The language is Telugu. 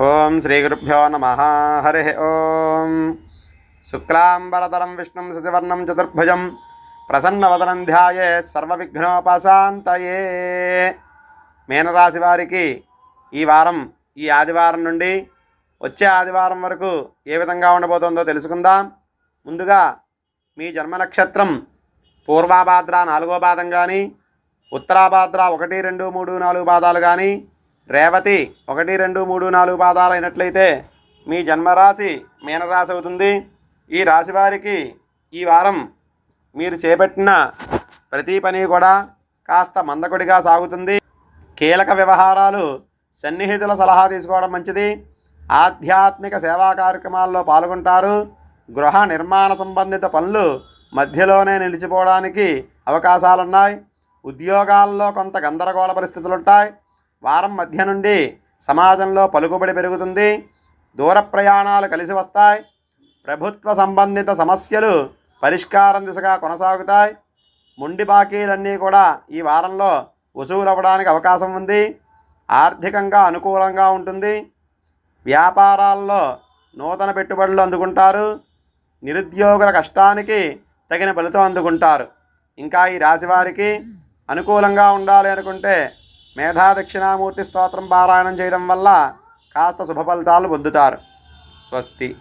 ఓం శ్రీ గురుభ్యో నమ. హరి ఓం. శుక్లాంబరతరం విష్ణుం శశివర్ణం చతుర్భుజం ప్రసన్నవదనం ధ్యాయే సర్వవిఘ్నోపశాంతయే. మీనరాశి వారికి ఈ వారం ఈ ఆదివారం నుండి వచ్చే ఆదివారం వరకు ఏ విధంగా ఉండబోతోందో తెలుసుకుందాం. ముందుగా మీ జన్మ నక్షత్రం పూర్వాభాద్ర నాలుగో పాదం కానీ ఉత్తరాభాద్ర ఒకటి రెండు మూడు నాలుగు పాదాలు కానీ రేవతి ఒకటి రెండు మూడు నాలుగు పాదాలు అయినట్లయితే మీ జన్మరాశి మీనరాశి అవుతుంది. ఈ రాశి వారికి ఈ వారం మీరు చేపట్టిన ప్రతి పని కూడా కాస్త మందకొడిగా సాగుతుంది. కీలక వ్యవహారాలు సన్నిహితుల సలహా తీసుకోవడం మంచిది. ఆధ్యాత్మిక సేవా కార్యక్రమాల్లో పాల్గొంటారు. గృహ నిర్మాణ సంబంధిత పనులు మధ్యలోనే నిలిచిపోవడానికి అవకాశాలున్నాయి. ఉద్యోగాల్లో కొంత గందరగోళ పరిస్థితులు ఉంటాయి వారం మధ్య నుండి సమాజంలో పలుకుబడి పెరుగుతుంది. దూర ప్రయాణాలు కలిసి వస్తాయి. ప్రభుత్వ సంబంధిత సమస్యలు పరిష్కారం దిశగా కొనసాగుతాయి. ముండి బాకీలన్నీ కూడా ఈ వారంలో వసూలవ్వడానికి అవకాశం ఉంది. ఆర్థికంగా అనుకూలంగా ఉంటుంది. వ్యాపారాల్లో నూతన పెట్టుబడులు అందుకుంటారు. నిరుద్యోగుల కష్టానికి తగిన ఫలితం అందుకుంటారు. ఇంకా ఈ రాశివారికి అనుకూలంగా ఉండాలి అనుకుంటే మేధా దక్షిణామూర్తి స్తోత్రం పారాయణం చేయడం వల్ల కాస్త శుభ ఫలితాలు పొందుతారు. స్వస్తి.